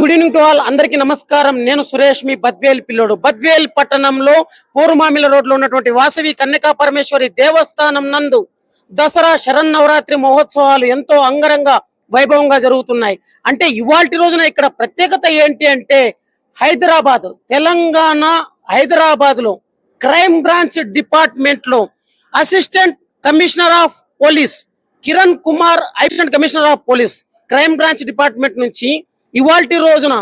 Good evening to all అందరికి నమస్కారం. నేను సురేష్ మీ బద్వేల్ పిల్లోడు. బద్వేల్ పట్టణంలో పూర్మామిల రోడ్లో ఉన్నటువంటి వాసవి కన్యకా పరమేశ్వరి దేవస్థానం నందు దసరా శరన్నవరాత్రి మహోత్సవాలు ఎంతో అంగరంగ వైభవంగా జరుగుతున్నాయి. అంటే ఇవాల్టి రోజున ఇక్కడ ప్రత్యేకత ఏంటి అంటే హైదరాబాద్ తెలంగాణ హైదరాబాద్లో క్రైమ్ బ్రాంచ్ డిపార్ట్మెంట్లో assistant commissioner of police Kiran Kumar assistant commissioner of police crime branch department నుంచి ఇవాల్టి రోజున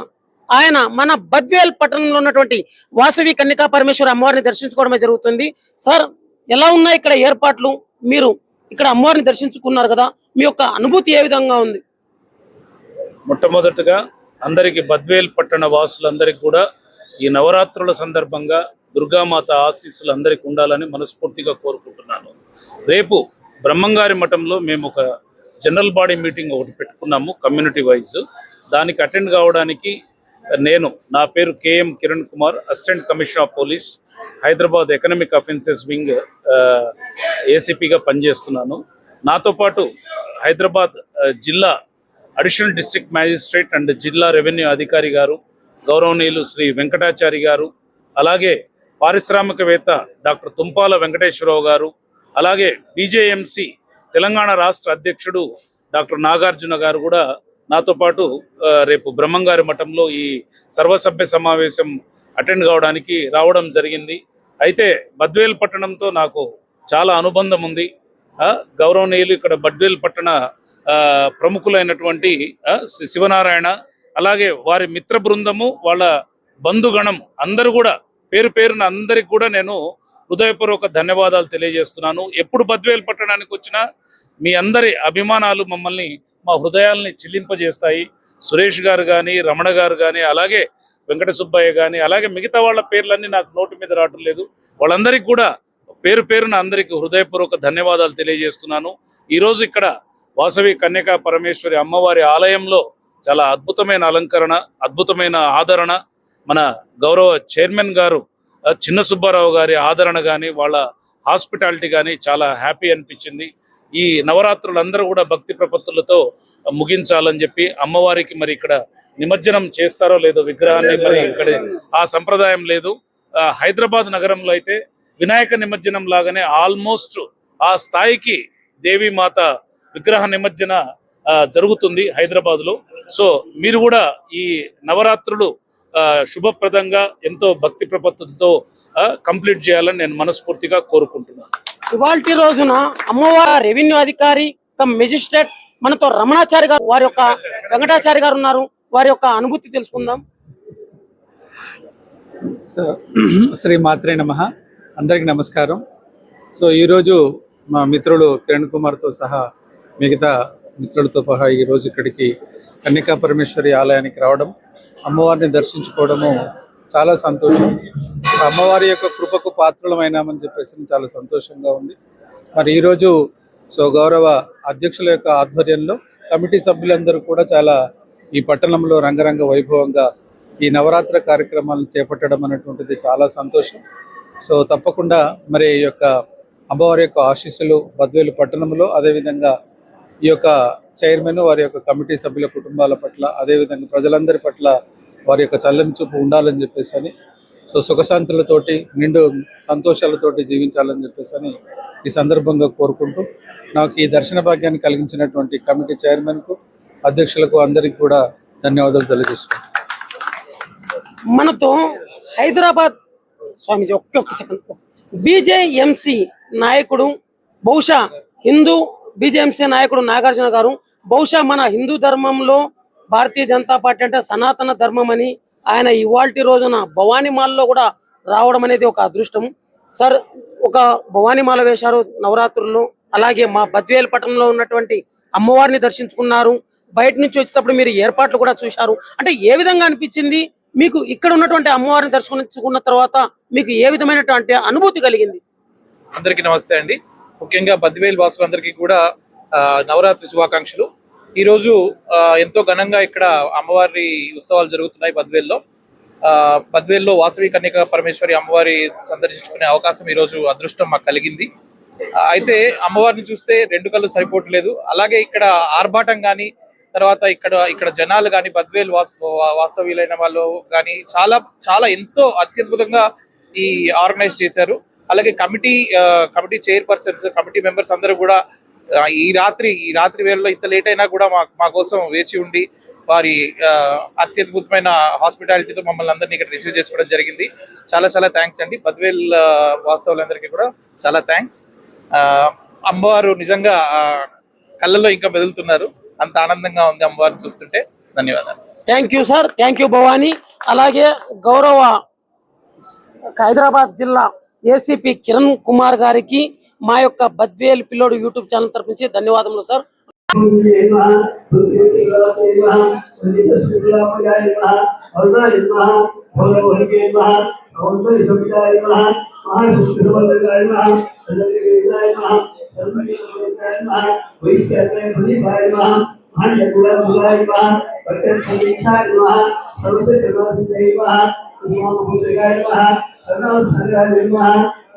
ఆయన మన బద్వేల్ పట్టణంలో ఉన్నటువంటి వాసవి కన్నికా పరమేశ్వర అమ్మవారిని దర్శించుకోవడమే జరుగుతుంది. సార్ ఎలా ఉన్నాయి ఇక్కడ ఏర్పాట్లు? మీరు ఇక్కడ అమ్మవారిని దర్శించుకున్నారు కదా మీ యొక్క అనుభూతి ఏ విధంగా ఉంది? మొట్టమొదటగా అందరికి బద్వేల్ పట్టణ వాసులందరికీ కూడా ఈ నవరాత్రుల సందర్భంగా దుర్గామాత ఆశీస్సులు అందరికీ ఉండాలని మనస్ఫూర్తిగా కోరుకుంటున్నాను. రేపు బ్రహ్మంగారి మఠంలో మేము ఒక జనరల్ బాడీ మీటింగ్ ఒకటి పెట్టుకున్నాము కమ్యూనిటీ వైజ్. దానికి అటెండ్ కావడానికి నేను నా పేరు KM Kiran Kumar assistant commissioner of police Hyderabad economic offences wing ఏసీపీగా పనిచేస్తున్నాను. నాతో పాటు హైదరాబాద్ జిల్లా అడిషనల్ డిస్ట్రిక్ట్ మ్యాజిస్ట్రేట్ అండ్ జిల్లా రెవెన్యూ అధికారి గారు గౌరవనీయులు శ్రీ వెంకటాచారి గారు అలాగే పారిశ్రామికవేత్త డాక్టర్ తుంపాల వెంకటేశ్వరరావు గారు అలాగే బీజేఎంసి తెలంగాణ రాష్ట్ర అధ్యక్షుడు డాక్టర్ నాగార్జున గారు కూడా నాతో పాటు రేపు బ్రహ్మంగారి మఠంలో ఈ సర్వసభ్య సమావేశం అటెండ్ కావడానికి రావడం జరిగింది. అయితే బద్వేల్ పట్టణంతో నాకు చాలా అనుబంధం ఉంది. ఆ, గౌరవనీయులు ఇక్కడ బద్వేల్ పట్టణ ఆ, ప్రముఖులైనటువంటి ఆ, శివనారాయణ అలాగే వారి మిత్ర బృందము వాళ్ళ బంధుగణం అందరూ కూడా పేరు పేరున అందరికి కూడా నేను హృదయపూర్వక ధన్యవాదాలు తెలియజేస్తున్నాను. ఎప్పుడు బద్వేల్ పట్టణానికి వచ్చినా మీ అందరి అభిమానాలు మమ్మల్ని మా హృదయాల్ని చిల్లింపజేస్తాయి. సురేష్ గారు కానీ రమణ గారు కానీ అలాగే వెంకట సుబ్బయ్య కానీ అలాగే మిగతా వాళ్ళ పేర్లన్నీ నాకు నోటు మీద రావటం లేదు. వాళ్ళందరికీ కూడా పేరు పేరున అందరికీ హృదయపూర్వక ధన్యవాదాలు తెలియజేస్తున్నాను. ఈరోజు ఇక్కడ వాసవి కన్యకా పరమేశ్వరి అమ్మవారి ఆలయంలో చాలా అద్భుతమైన అలంకరణ అద్భుతమైన ఆదరణ. మన గౌరవ చైర్మన్ గారు చిన్న సుబ్బారావు గారి ఆదరణ కానీ వాళ్ళ హాస్పిటాలిటీ కానీ చాలా హ్యాపీ అనిపించింది. ఈ నవరాత్రులు అందరూ కూడా భక్తి ప్రపత్తులతో ముగించాలని చెప్పి అమ్మవారికి మరి ఇక్కడ నిమజ్జనం చేస్తారో లేదో విగ్రహాన్ని మరి ఇక్కడ ఆ సంప్రదాయం లేదు. హైదరాబాద్ నగరంలో అయితే వినాయక నిమజ్జనం లాగానే ఆల్మోస్ట్ ఆ స్థాయికి దేవీమాత విగ్రహ నిమజ్జన జరుగుతుంది హైదరాబాద్లో సో మీరు కూడా ఈ నవరాత్రులు శుభప్రదంగా ఎంతో భక్తి ప్రపత్తులతో కంప్లీట్ చేయాలని నేను మనస్ఫూర్తిగా కోరుకుంటున్నాను. ఇవాళ రోజున అమ్మవారి రెవెన్యూ అధికారి కమ్ మెజిస్ట్రేట్ మనతో రమణాచారి గారు వారి యొక్క వెంకటాచారి గారు ఉన్నారు. వారి యొక్క అనుభూతి తెలుసుకుందాం. సో శ్రీ మాత్రే నమ. అందరికి నమస్కారం. సో ఈరోజు మా మిత్రులు కిరణ్ కుమార్తో సహా మిగతా మిత్రులతో సహా ఈరోజు ఇక్కడికి కన్యకా పరమేశ్వరి ఆలయానికి రావడం అమ్మవారిని దర్శించుకోవడము చాలా సంతోషం. అమ్మవారి యొక్క కృపకు పాత్రలమైనామని చెప్పేసి చాలా సంతోషంగా ఉంది. మరి ఈరోజు సో గౌరవ అధ్యక్షుల యొక్క ఆధ్వర్యంలో కమిటీ సభ్యులందరూ కూడా చాలా ఈ పట్టణంలో రంగరంగ వైభవంగా ఈ నవరాత్ర కార్యక్రమాలను చేపట్టడం అనేటువంటిది చాలా సంతోషం. సో తప్పకుండా మరి ఈ యొక్క అమ్మవారి యొక్క ఆశీస్సులు బద్వేలు పట్టణంలో అదేవిధంగా ఈ యొక్క చైర్మన్ వారి యొక్క కమిటీ సభ్యుల కుటుంబాల పట్ల అదేవిధంగా ప్రజలందరి పట్ల వారి యొక్క చల్లని చూపు ఉండాలని చెప్పేసి అని. సో సుఖశాంతులతోటి నిండు సంతోషాలతోటి జీవించాలని చెప్పేసి అని ఈ సందర్భంగా కోరుకుంటూ నాకు ఈ దర్శన భాగ్యాన్ని కలిగించినటువంటి కమిటీ చైర్మన్కు అధ్యక్షులకు అందరికీ కూడా ధన్యవాదాలు తెలియజేసుకుంటాను మనతో హైదరాబాద్ స్వామిజీ ఒక్కొక్క సెకండ్. బీజేఎంసి నాయకుడు బహుశా హిందూ బీజేఎంసీ నాయకుడు నాగార్జున గారు బహుశా మన హిందూ ధర్మంలో భారతీయ జనతా పార్టీ అంటే సనాతన ధర్మం అని ఆయన ఇవాల్టి రోజున భవానీమాలలో కూడా రావడం అనేది ఒక అదృష్టం. సార్ ఒక భవానీమాల వేశారు నవరాత్రుల్లో. అలాగే మా బద్వేల్ పట్టణంలో ఉన్నటువంటి అమ్మవారిని దర్శించుకున్నారు. బయట నుంచి వచ్చేటప్పుడు మీరు ఏర్పాట్లు కూడా చూశారు. అంటే ఏ విధంగా అనిపించింది? మీకు ఇక్కడ ఉన్నటువంటి అమ్మవారిని దర్శించుకున్న తర్వాత మీకు ఏ విధమైనటువంటి అనుభూతి కలిగింది? అందరికీ నమస్తే అండి. ముఖ్యంగా బద్వేల్ వాసులందరికీ కూడా నవరాత్రి శుభాకాంక్షలు. ఈ రోజు ఎంతో ఘనంగా ఇక్కడ అమ్మవారి ఉత్సవాలు జరుగుతున్నాయి బద్వేల్లో. పద్వేల్లో వాసవి కన్యక పరమేశ్వరి అమ్మవారి సందర్శించుకునే అవకాశం ఈ రోజు అదృష్టం మాకు కలిగింది. అయితే అమ్మవారిని చూస్తే రెండు కళ్ళు సరిపోవట్లేదు. అలాగే ఇక్కడ ఆర్భాటం కానీ తర్వాత ఇక్కడ ఇక్కడ జనాలు కానీ బద్వేలు వాస్తవ వాస్తవ్యులైన వాళ్ళు కానీ చాలా చాలా ఎంతో అత్యద్భుతంగా ఈ ఆర్గనైజ్ చేశారు. అలాగే committee committee chairpersons committee members అందరూ కూడా ఈ రాత్రి ఈ రాత్రి వేళలో ఇంత లేట్ అయినా కూడా మా మా కోసం వేచి ఉండి వారి అత్యద్భుతమైన హాస్పిటాలిటీతో మమ్మల్ని అందరినీ ఇక్కడ రిసీవ్ చేసుకోవడం జరిగింది. చాలా చాలా థ్యాంక్స్ అండి. పద్వేల్ వాస్తవులందరికీ కూడా చాలా థ్యాంక్స్ అమ్మవారు నిజంగా కళ్ళల్లో ఇంకా మెదులుతున్నారు. అంత ఆనందంగా ఉంది అమ్మవారు చూస్తుంటే. ధన్యవాదాలు. Thank you sir thank you Bhavani. అలాగే గౌరవ హైదరాబాద్ జిల్లా ఏసీపీ కిరణ్ కుమార్ గారికి మా యొక్క బద్వేల్ పిల్లోడు యూట్యూబ్ ఛానల్ తరపు నుంచి ధన్యవాదములు సార్.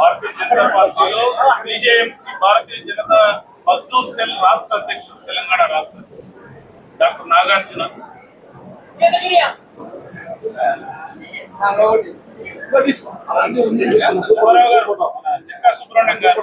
భారతీయ జనతా పార్టీలో బీజేఎంసీ భారతీయ జనతా మజ్దూర్ సెల్ రాష్ట్ర అధ్యక్షుడు తెలంగాణ రాష్ట్ర డాక్టర్ నాగార్జున. సుబ్బారావు గారు, మన జక్కా సుబ్రహ్మణ్యం గారు